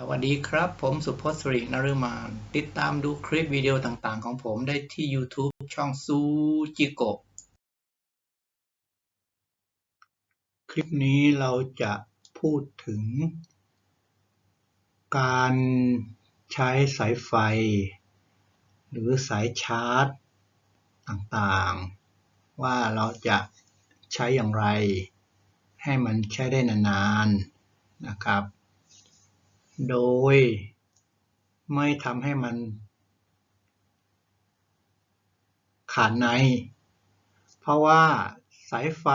สวัสดีครับ ผมสุพจน์สิรินฤมาน ติดตามดูคลิปวิดีโอต่างๆ ของผมได้ที่ YouTube ช่องซูจิโกะคลิปนี้เราจะพูดถึง การใช้สายไฟ หรือสายชาร์จต่างๆ ว่าเราจะใช้อย่างไร ให้มันใช้ได้นานๆนะครับ โดยไม่ทำให้มันขาดใน เพราะว่าสายไฟ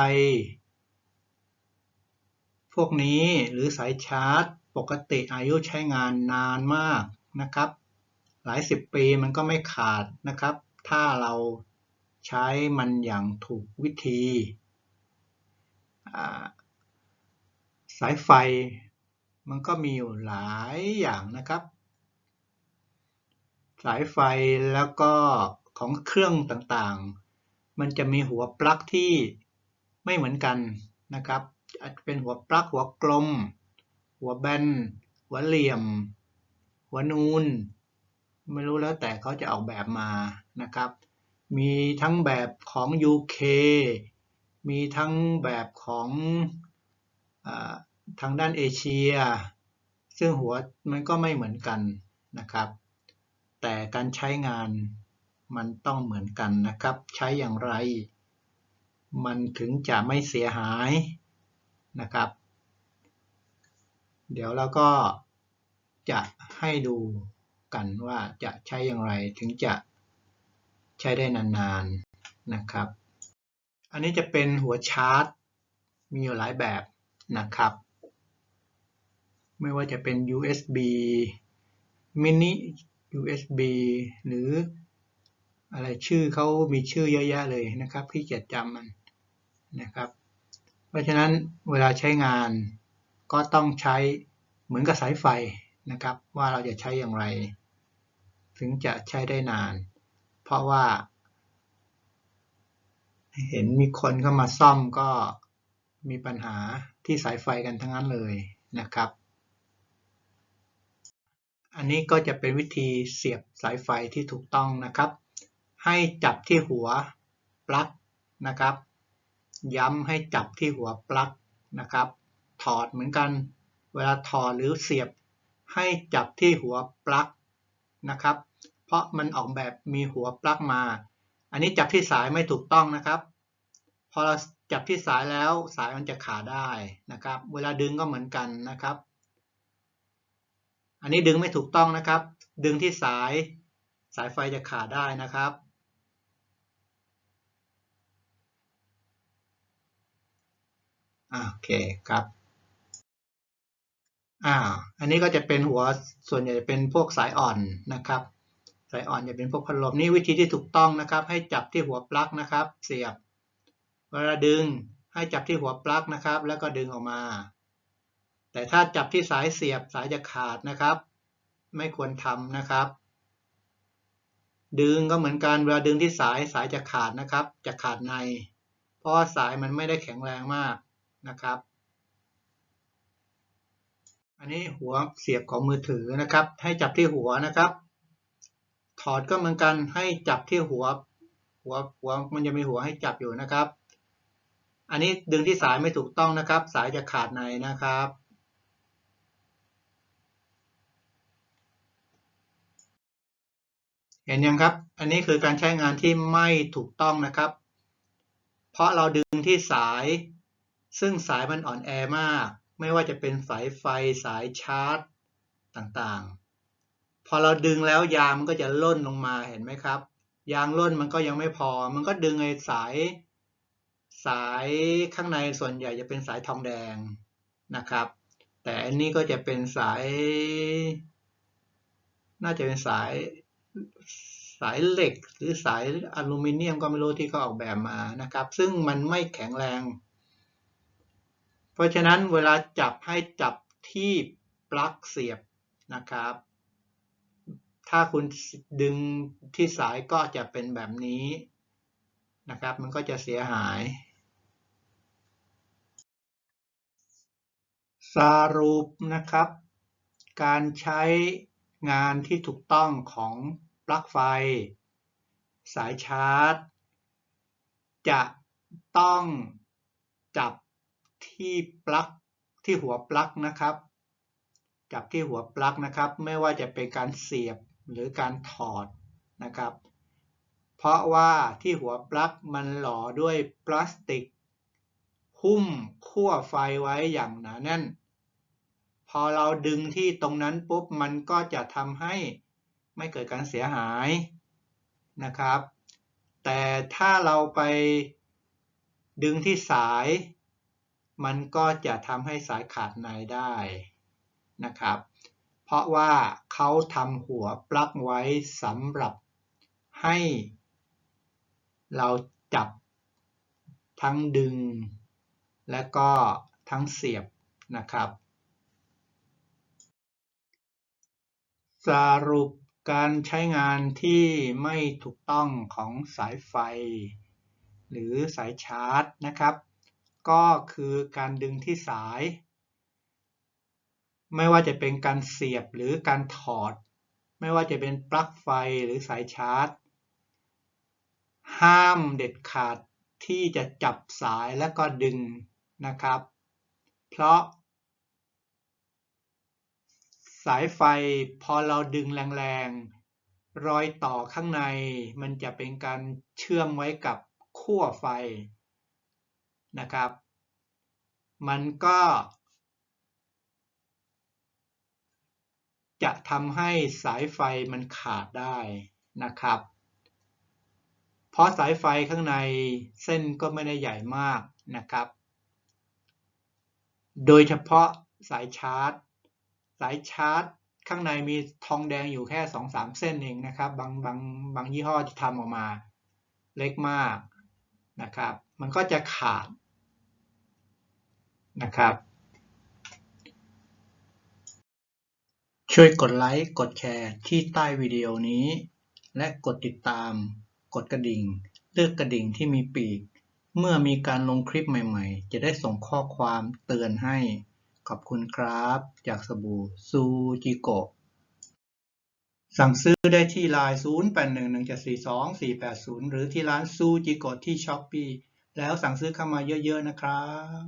พวกนี้หรือสายชาร์จ ปกติอายุใช้งานนานมากนะครับ หลายสิบปีมันก็ไม่ขาดนะครับ ถ้าเราใช้มันอย่างถูกวิธี สายไฟ มันก็มีอยู่หลายอย่างนะครับ สายไฟแล้วก็ของเครื่องต่างๆ มันจะมีหัวปลั๊กที่ไม่เหมือนกันนะครับอาจจะเป็นหัวปลั๊กหัวกลม หัวแบน หัวเหลี่ยม หัวนูน ไม่รู้แล้วแต่เขาจะออกแบบมานะครับ มีทั้งแบบของ UK มีทั้งแบบของอ ทางด้านเอเชีย ซึ่งหัวมันก็ไม่เหมือนกันนะครับ แต่การใช้งานมันต้องเหมือนกันนะครับ ใช้อย่างไร มันถึงจะไม่เสียหายนะครับ เดี๋ยวเราก็จะให้ดูกันว่าจะใช้อย่างไรถึงจะใช้ได้นานๆนะครับ อันนี้จะเป็นหัวชาร์จมีอยู่หลายแบบนะครับ ไม่ว่าจะเป็น USB mini USB หรืออะไรชื่อเขามีชื่อเยอะแยะเลยนะครับพี่เกียรจำมันนะครับ เพราะฉะนั้นเวลาใช้งานก็ต้องใช้เหมือนกับสายไฟนะครับ ว่าเราจะใช้อย่างไร ถึงจะใช้ได้นาน เพราะว่า เห็นมีคนเข้ามาซ่อมก็มีปัญหาที่สายไฟกันทั้งนั้นเลยนะครับ อันนี้ก็จะเป็นวิธีเสียบสายไฟที่ถูกต้องนะครับ ให้จับที่หัวปลั๊กนะครับ ย้ำให้จับที่หัวปลั๊กนะครับ ถอดเหมือนกัน เวลาถอดหรือเสียบ ให้จับที่หัวปลั๊กนะครับ เพราะมันออกแบบมีหัวปลั๊กมา อันนี้จับที่สายไม่ถูกต้องนะครับ พอเราจับที่สายแล้วสายมันจะขาดได้นะครับ เวลาดึงก็เหมือนกันนะครับ อันนี้ดึงไม่ถูกต้องนะครับ ดึงที่สายสายไฟจะขาดได้นะครับ โอเคครับอ่าอันนี้ก็จะเป็นหัวส่วนใหญ่จะเป็นพวกสายอ่อนนะครับ สายอ่อนจะเป็นพวกพัดลมนี่วิธีที่ถูกต้องนะครับ ให้จับที่หัวปลั๊กนะครับ เสียบ เวลาดึงให้จับที่หัวปลั๊กนะครับ แล้วก็ดึงออกมา แต่ถ้าจับที่สายเสียบสายจะขาดนะครับ ไม่ควรทำนะครับ ดึงก็เหมือนกันเวลาดึงที่สายสายจะขาดนะครับ จะขาดใน เพราะสายมันไม่ได้แข็งแรงมากนะครับ อันนี้หัวเสียบของมือถือนะครับ ให้จับที่หัวนะครับ ถอดก็เหมือนกันให้จับที่หัว หัวหัวมันจะมีหัวให้จับอยู่นะครับ อันนี้ดึงที่สายไม่ถูกต้องนะครับ สายจะขาดในนะครับ ห็นยังครับ อันนี้คือการใช้งานที่ไม่ถูกต้องนะครับ เพราะเราดึงที่สาย ซึ่งสายมันอ่อนแอมาก ไม่ว่าจะเป็นสายไฟสายชาร์จต่างๆ พอเราดึงแล้วยางมันก็จะล่นลงมาเห็นไหมครับ ยางล่นมันก็ยังไม่พอ มันก็ดึงไอ้สายสายข้างในส่วนใหญ่จะเป็นสายทองแดงนะครับ แต่อันนี้ก็จะเป็นสาย น่าจะเป็นสาย สายเหล็ก หรือสายอลูมิเนียมก็ไม่รู้ที่เขาออกแบบมานะครับ ซึ่งมันไม่แข็งแรง เพราะฉะนั้นเวลาจับให้จับที่ปลั๊กเสียบนะครับ ถ้าคุณดึงที่สายก็จะเป็นแบบนี้นะครับ มันก็จะเสียหายสรุปนะครับ การใช้งานที่ถูกต้องของ ลั๊กไฟ สายชาร์จ จะต้องจับที่ปลั๊กที่หัวปลั๊กนะครับ จับที่หัวปลั๊กนะครับ ไม่ว่าจะเป็นการเสียบหรือการถอดนะครับ เพราะว่าที่หัวปลั๊กมันหล่อด้วยพลาสติก หุ้มขั้วไฟไว้อย่างหนาแน่น พอเราดึงที่ตรงนั้นปุ๊บมันก็จะทำให้ ไม่เกิดการเสียหายนะครับ แต่ถ้าเราไปดึงที่สาย มันก็จะทำให้สายขาดในได้นะครับ เพราะว่าเขาทำหัวปลั๊กไว้สำหรับให้ เราจับทั้งดึง และก็ทั้งเสียบนะครับ สรุป การใช้งานที่ไม่ถูกต้องของสายไฟ หรือสายชาร์จนะครับ ก็คือการดึงที่สาย ไม่ว่าจะเป็นการเสียบหรือการถอด ไม่ว่าจะเป็นปลั๊กไฟหรือสายชาร์จ ห้ามเด็ดขาดที่จะจับสายและก็ดึงนะครับ เพราะ สายไฟพอเราดึงแรงๆ รอยต่อข้างในมันจะเป็นการเชื่อมไว้กับขั้วไฟนะครับ มันก็จะทำให้สายไฟมันขาดได้นะครับ เพราะสายไฟข้างในเส้นก็ไม่ได้ใหญ่มากนะครับ โดยเฉพาะสายชาร์จ สายชาร์จ ข้างในมีทองแดงอยู่แค่ 2-3 เส้นเองนะครับ บางบางบางยี่ห้อที่ทำออกมาเล็กมากนะครับ มันก็จะขาดนะครับ ช่วยกดไลค์กดแชร์ที่ใต้วิดีโอนี้ และกดติดตาม กดกระดิ่ง เลือกกระดิ่งที่มีปีก เมื่อมีการลงคลิปใหม่ๆ จะได้ส่งข้อความเตือนให้ ขอบคุณครับ จากสบู่ซูจิโกะสั่งซื้อได้ที่ไลน์0811742480 หรือที่ร้านซูจิโกะที่ช้อปปีแล้วสั่งซื้อเข้ามาเยอะๆนะครับ